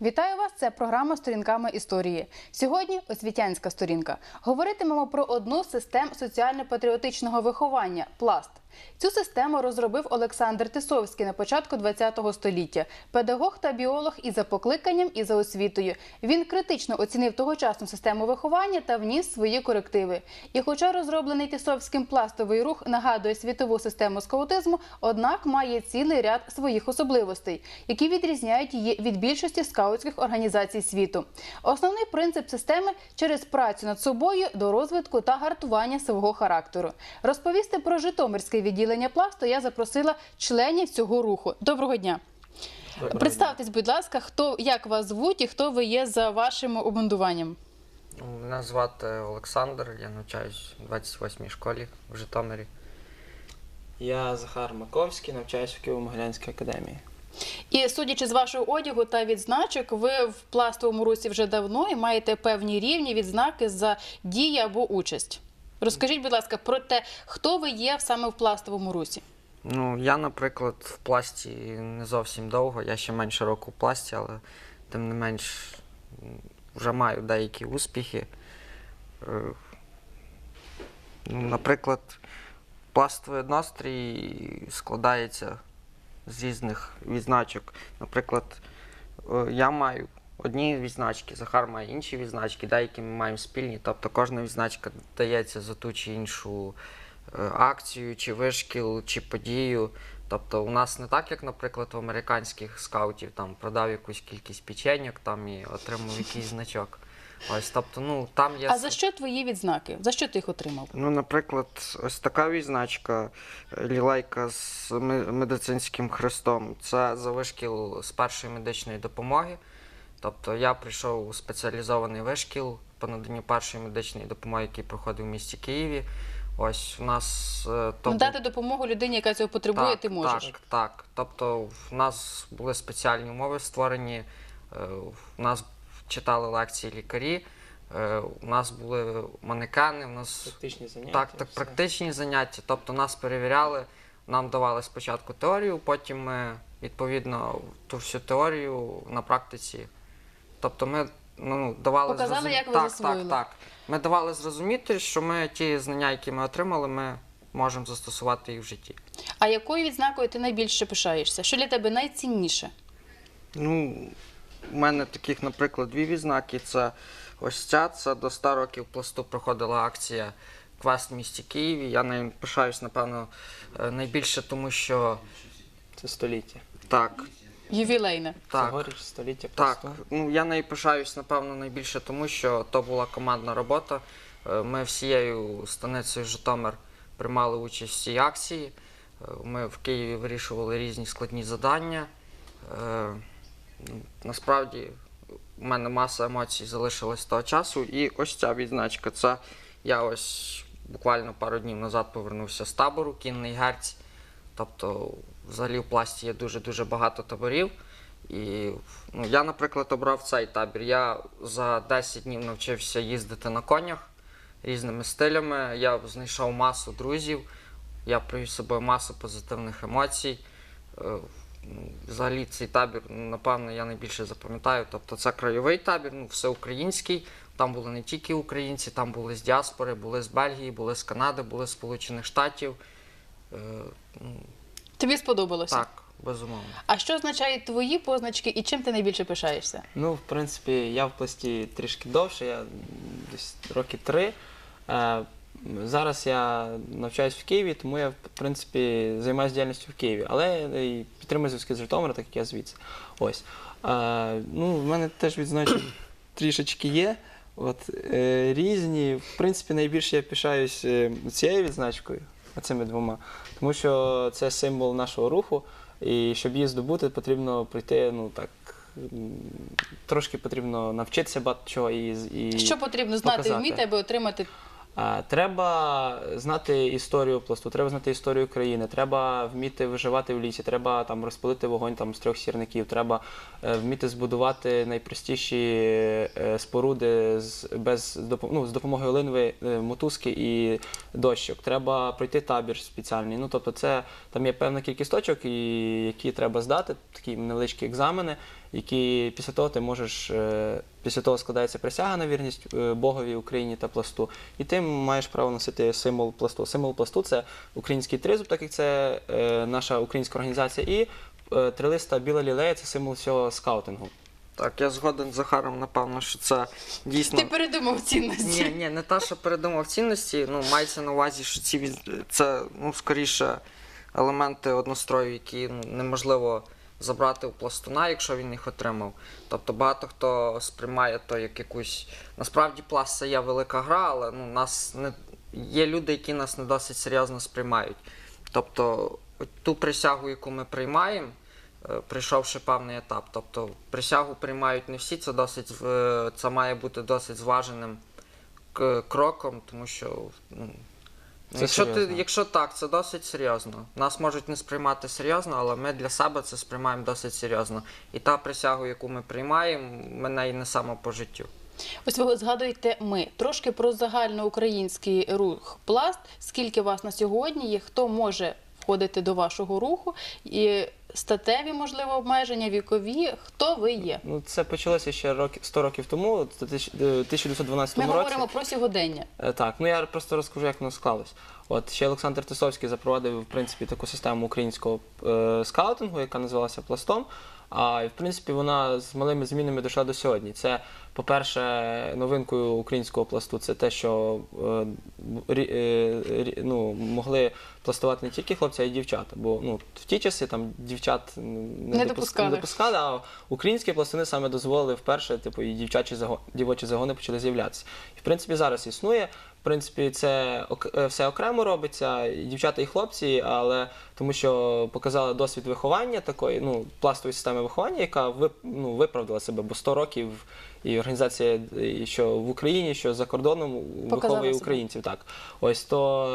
Вітаю вас! Це програма Сторінками історії. Сьогодні освітянська сторінка. Говоритимемо про одну з систем соціально-патріотичного виховання пласт. Цю систему розробив Олександр Тисовський на початку ХХ століття. Педагог та біолог і за покликанням, і за освітою. Він критично оцінив тогочасну систему виховання та вніс свої корективи. І хоча розроблений Тисовським пластовий рух нагадує світову систему скаутизму, однак має цілий ряд своїх особливостей, які відрізняють її від більшості скаутських організацій світу. Основний принцип системи через працю над собою до розвитку та гартування свого характеру. Розповісти про Житомирське відділення пласту я запросила членів цього руху. Доброго дня. Представтесь, будь ласка, хто як вас звуть і хто ви є за вашим обмундуванням? Мене звати Олександр, я навчаюсь у 28-й школі в Житомирі. Я Захар Маковський, навчаюся в Києво-Могилянській академії. І судячи з вашого одягу та відзначок, ви в пластовому русі вже давно і маєте певні рівні відзнаки за дії або участь. Розкажіть, будь ласка, про те, хто ви є саме в пластовому русі. Ну, я, наприклад, в пласті не зовсім довго, я ще менше року в пласті, але тим не менш вже маю деякі успіхи. Е, Ну, наприклад, пластовий настрій складається з різних відзначок. Наприклад, е, я маю одні відзначки, Захар має інші відзначки, деякі ми маємо спільні. Тобто кожна відзначка дається за ту чи іншу е, акцію, чи вишкіл, чи подію. Тобто у нас не так, як, наприклад, у американських скаутів там продав якусь кількість печеньок там і отримав якийсь значок. Ось, тобто, ну там є А за що твої відзнаки? За що ти їх отримав? Ну, наприклад, ось така відзначка е, лілейка з медицинським хрестом. Це за вишкіл з першої медичної допомоги. Тобто я прийшов у спеціалізований вишкіл по наданню першої медичної допомоги, який проходив в місті Києві. Ось у нас е, то був- Надати допомогу людині, яка цього потребує, так, ти можеш. Так, так. Тобто в нас були спеціальні умови створені, е, в нас читали лекції лікарі, е, у нас були манекени, у нас Практичні заняття. так, так, все. практичні заняття. Тобто нас перевіряли, нам давали спочатку теорію, потім ми відповідно ту всю теорію на практиці. Тобто ми ну, давали Показали, зрозум- як ви так, засвоїли. так, так. Ми давали зрозуміти, що ми ті знання, які ми отримали, ми можемо застосувати їх в житті. А якою відзнакою ти найбільше пишаєшся? Що для тебе найцінніше? Ну, у мене таких, наприклад, дві відзнаки. Це ось ця, це до 100 років пласту проходила акція Квест в місті Києві. Я нею пишаюсь, напевно, е, найбільше, тому що Це століття. так, Ювілейне. так. Цьогоріч століття Так, ну я нею пишаюсь, напевно, найбільше тому, що то була командна робота. Е, Ми всією станицею Житомир приймали участь в цій акції. Е, Ми в Києві вирішували різні складні завдання. Е, Насправді у мене маса емоцій залишилась з того часу. І ось ця відзначка. Це я ось буквально пару днів назад повернувся з табору Кінний Герць. Тобто, взагалі в пласті є дуже-дуже багато таборів. І ну, я, наприклад, обрав цей табір. Я за 10 днів навчився їздити на конях різними стилями. Я знайшов масу друзів, я привіз з собою масу позитивних емоцій. Е, ну, Взагалі цей табір, ну, напевно, я найбільше запам'ятаю. Тобто це краєвий табір, ну, всеукраїнський. Там були не тільки українці, там були з діаспори, були з Бельгії, були з Канади, були з Сполучених Штатів. Тобі сподобалося? так, безумовно. А що означають твої позначки і чим ти найбільше пишаєшся? Ну, в принципі, я в пласті трішки довше, я десь роки три. Е, Зараз я навчаюсь в Києві, тому я, в принципі, займаюся діяльністю в Києві, але і підтримую зв'язки з Житомира, так як я звідси. Ось. Е, ну, в мене теж відзначок трішечки є. От, е, різні. В принципі, найбільше я пишаюсь е, цією відзначкою, оцими двома, тому що це символ нашого руху. І щоб її здобути, потрібно пройти, ну так. Трошки потрібно навчитися багато чого і, і Що потрібно знати і вміти, аби отримати Треба знати історію пласту, треба знати історію країни, треба вміти виживати в лісі, треба там розпалити вогонь там, з трьох сірників, треба е, вміти збудувати найпростіші е, споруди з, без, ну, з допомогою олинової е, мотузки і дощок. Треба пройти табір спеціальний. Ну, тобто це, там є певна кількість точок, які треба здати, такі невеличкі екзамени. Які після того ти можеш, е, після того складається присяга на вірність е, Богові, Україні та пласту, і ти маєш право носити символ пласту. Символ пласту це український тризуб, так як це е, наша українська організація, і трилиста біла лілея це символ всього скаутингу. Так, я згоден з Захаром, напевно, що це дійсно. Ти передумав цінності. Ні, ні, не те, що передумав цінності. Ну, мається на увазі, що ці від- це ну, скоріше елементи однострою, які ну, неможливо забрати у пластуна, якщо він їх отримав. Тобто багато хто сприймає то як якусь. Насправді пласт це є велика гра, але ну, нас не є люди, які нас не досить серйозно сприймають. Тобто, ту присягу, яку ми приймаємо, е, прийшовши певний етап. Тобто присягу приймають не всі, це досить це має бути досить зваженим кроком, тому що ну, Це якщо, ти, серйозно. якщо так, це досить серйозно. Нас можуть не сприймати серйозно, але ми для себе це сприймаємо досить серйозно. І та присягу, яку ми приймаємо, ми не само по життю. Ось ви згадуєте ми трошки про загальноукраїнський рух пласт. Скільки вас на сьогодні є? Хто може входити до вашого руху? І статеві, можливо, обмеження, вікові. Хто ви є? Ну, це почалося ще років 100 років тому, у 1912 Ми році. говоримо про сьогодення. Е, Так, ну я просто розкажу, як воно склалось. От ще Олександр Тисовський запровадив в принципі таку систему українського е, скаутингу, яка називалася пластом. А і в принципі вона з малими змінами дійшла до сьогодні. Це, по-перше, новинкою українського пласту це те, що е, е, ну, могли пластувати не тільки хлопці, а й дівчата. Бо ну, в ті часи там дівчат м, Не допускали. не допускали, а українські пластуни саме дозволили вперше, типу, і дівчачі заго- дівочі загони почали з'являтися. І в принципі зараз існує. Принципі, це е, все окремо робиться, дівчата і хлопці, але тому що показали досвід виховання такої, ну, пластової системи виховання, яка ну, виправдала себе, бо 100 років і організація, і що в Україні, що за кордоном виховує себе. українців. Так, ось то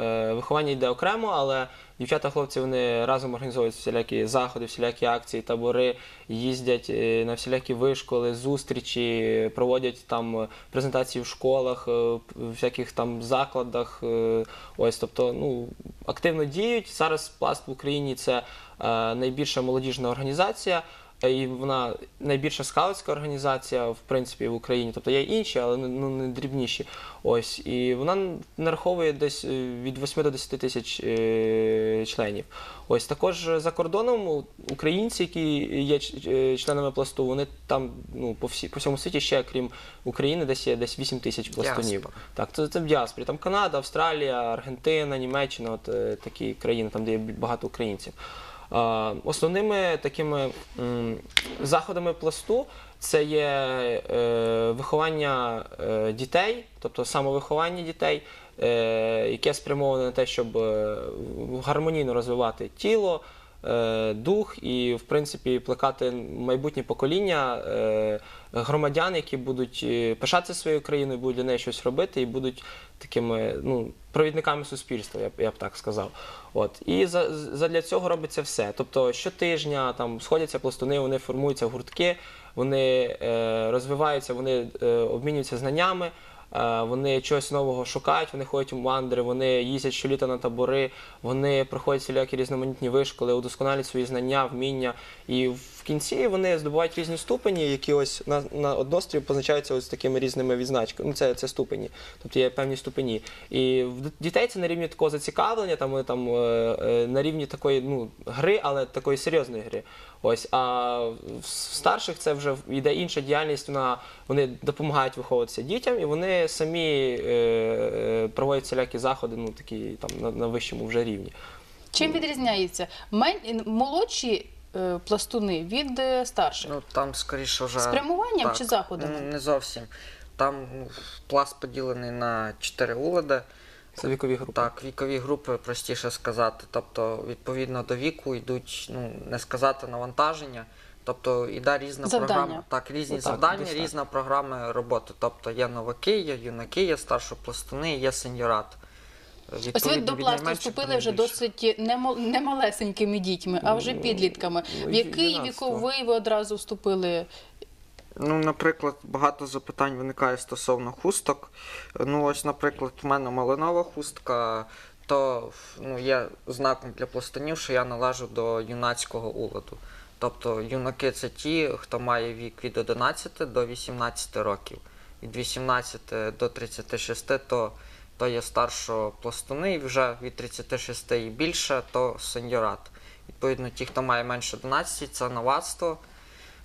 е, виховання йде окремо, але дівчата, хлопці вони разом організовують всілякі заходи, всілякі акції, табори, їздять е, на всілякі вишколи, зустрічі, проводять там презентації в школах, е, в всяких там закладах. е, Ось, тобто, ну активно діють. Зараз пласт в Україні це е, найбільша молодіжна організація. І вона найбільша скаутська організація, в принципі, в Україні. Тобто є інші, але ну, не дрібніші. Ось. І вона нараховує десь е, від 8 до 10 тисяч е, членів. Ось також за кордоном українці, які є е, членами пласту, вони там ну, по, всі, по всьому світі ще, крім України, десь є десь 8 тисяч пластунів. Так, це, це в діаспорі. Там Канада, Австралія, Аргентина, Німеччина, от е, такі країни, там, де є багато українців. Основними такими заходами пласту це є е, виховання е, дітей, тобто самовиховання дітей, е, яке спрямоване на те, щоб гармонійно розвивати тіло, дух і, в принципі, плекати майбутнє покоління е, громадян, які будуть е, пишатися своєю країною, будуть для неї щось робити і будуть такими ну, провідниками суспільства, я б, я б так сказав. От. І за, для цього робиться все. Тобто щотижня там сходяться пластуни, вони формуються гуртки, вони е, розвиваються, вони е, обмінюються знаннями. Е, Вони чогось нового шукають, вони ходять у мандри, вони їздять щоліта на табори, вони проходять всілякі різноманітні вишколи, удосконалюють свої знання, вміння. І в кінці вони здобувають різні ступені, які ось на, на однострій позначаються ось такими різними відзначками. Ну, це, це ступені, тобто є певні ступені. І в дітей це на рівні такого зацікавлення, там, там е, е, на рівні такої ну, гри, але такої серйозної гри. Ось, а в старших це вже йде інша діяльність. Вона вони допомагають виховуватися дітям, і вони самі е, е, проводять всілякі заходи, ну такі там на, на вищому вже рівні. Чим відрізняється Мен... молодші е, пластуни від е, старших? Ну там скоріше вже Спрямуванням так, чи заходами? м, Не зовсім. Там ну, пласт поділений на чотири улади. Це вікові групи. Так, вікові групи простіше сказати. Тобто, відповідно до віку йдуть, ну не сказати навантаження. Тобто іде різна Завдання. програма. Так, різні Ну, так, завдання, десь так. різна програма роботи. Тобто є новаки, є юнаки, є старшопластуни, є сеньорат. Ось ви до пласту вступили вже досить не малесенькими дітьми, а вже підлітками. ну, В який віковий ви одразу вступили? Ну, наприклад, багато запитань виникає стосовно хусток. Ну, ось, наприклад, у мене малинова хустка, то ну, є знаком для пластунів, що я належу до юнацького уладу. Тобто юнаки це ті, хто має вік від 11 до 18 років. Від 18 до 36 то, то є старшопластуни, і вже від 36 і більше то сеньорат. Відповідно, ті, хто має менше 11, це новацтво.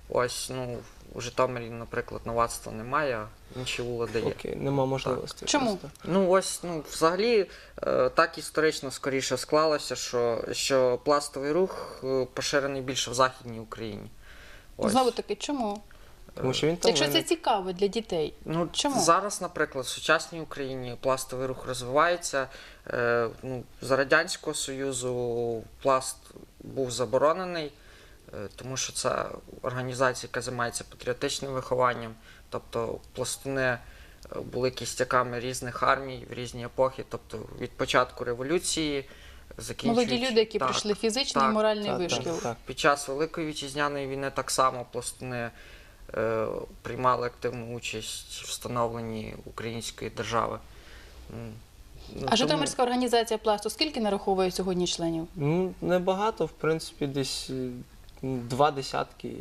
Ось, ну, у Житомирі, наприклад, новацтва немає, а інші улади є. Окей, нема можливості. Чому? просто. Ну ось ну взагалі е, так історично скоріше склалося, що, що пластовий рух е, поширений більше в Західній Україні. Ось. Знову таки, чому? Тому що він там Якщо це цікаво для дітей. Ну, Чому? Зараз, наприклад, в сучасній Україні пластовий рух розвивається. Е, ну, за Радянського Союзу пласт був заборонений, е, тому що це організація, яка займається патріотичним вихованням. Тобто пластуни е, були кістяками різних армій в різні епохи, тобто від початку революції. Закінчуючи... Молоді люди, які Так, пройшли фізичний так, і моральний Так, вишкіл. так, так. Під час Великої вітчизняної війни так само пластуни приймали активну участь в встановленні української держави. Ну, А тому- Житомирська організація пласту скільки нараховує сьогодні членів? Ну, небагато, в принципі, десь е, два десятки.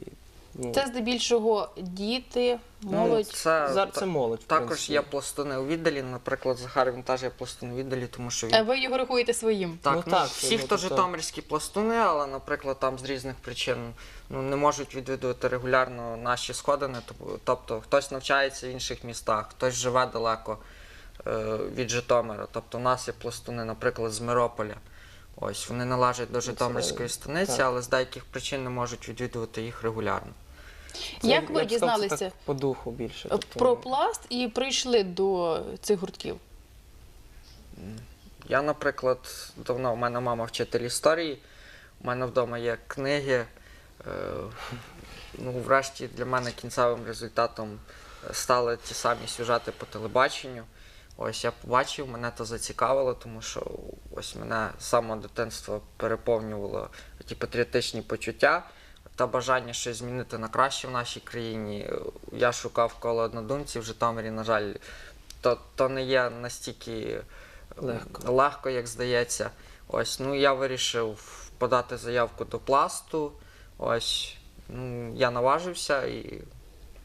Ну, Це здебільшого діти, молодь. Ну, це, зараз та- це молодь. в також принципі. є пластуни у віддалі. Наприклад, Захар він теж є пластун у віддалі, тому що він. А ви його рахуєте своїм? Так, Ну, ну, так, всі, ну, хто тобто- житомирські пластуни, але, наприклад, там з різних причин ну, не можуть відвідувати регулярно наші сходини. Тоб- Тобто хтось навчається в інших містах, хтось живе далеко е, від Житомира. Тобто, у нас є пластуни, наприклад, з Мирополя. Ось вони належать до Житомирської станиці, так. але з деяких причин не можуть відвідувати їх регулярно. Це, Як я ви б сказав, це дізналися так по духу більше. тобто, про пласт і прийшли до цих гуртків? Я, наприклад, давно у мене мама вчитель історії, у мене вдома є книги. Е, ну, врешті для мене кінцевим результатом стали ті самі сюжети по телебаченню. Ось я побачив, мене то зацікавило, тому що ось мене з самого дитинства переповнювало ті патріотичні почуття та бажання щось змінити на краще в нашій країні. Я шукав коло однодумців в Житомирі, на жаль, то, то не є настільки Легко. легко, як здається. Ось, ну я вирішив подати заявку до пласту. Ось, ну, я наважився і,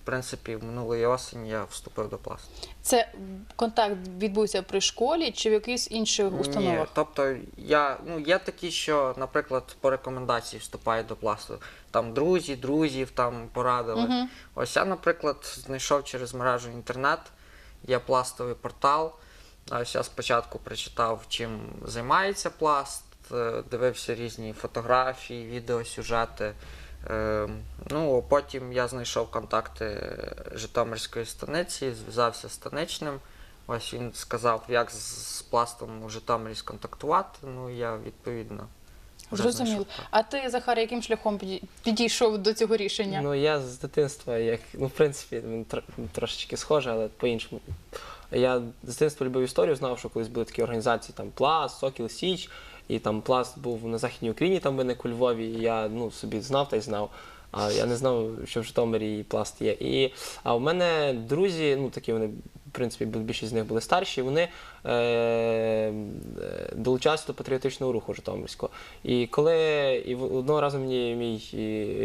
в принципі, минулої осені я вступив до пласту. Це контакт відбувся при школі чи в якихось інших Ні, тобто я, ну, є такі, що, наприклад, по рекомендації вступають до пласту. Там друзі, друзів там порадили. Мгм. Ось я, наприклад, знайшов через мережу інтернет, є пластовий портал. Ось я спочатку прочитав, чим займається пласт, е, дивився різні фотографії, відеосюжети. Е, Ну, потім я знайшов контакти Житомирської станиці, зв'язався з станичним. Ось він сказав, як з, з пластом у Житомирі сконтактувати. Ну, я відповідно. Зрозуміло. А ти, Захар, яким шляхом підійшов до цього рішення? Ну, я з дитинства, як, ну, в принципі, він трошечки схоже, але по-іншому. Я з дитинства любив історію, знав, що колись були такі організації, там Пласт, Сокіл Січ, і там Пласт був на Західній Україні, там виник у Львові, і я ну, собі знав та й знав. А я не знав, що в Житомирі пласт є. І, а в мене друзі, ну такі вони, в принципі, більшість з них були старші, вони е, е, долучалися до патріотичного руху Житомирського. І коли і одного разу мені мій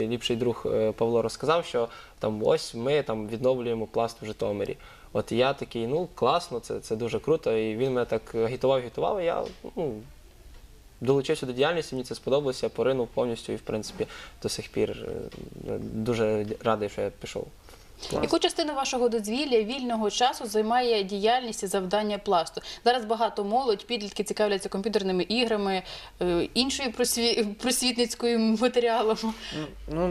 ліпший друг е, Павло розказав, що там ось ми там відновлюємо пласт в Житомирі. От я такий, ну класно, це, це дуже круто. І він мене так агітував, агітував, і я ну, долучився до діяльності, мені це сподобалося, я поринув повністю і, в принципі, до сих пір е, дуже радий, що я пішов. Яку частину вашого дозвілля вільного часу займає діяльність і завдання пласту? Зараз багато молодь, підлітки цікавляться комп'ютерними іграми, е, іншою просві- просвітницькою матеріалом. Ну, ну,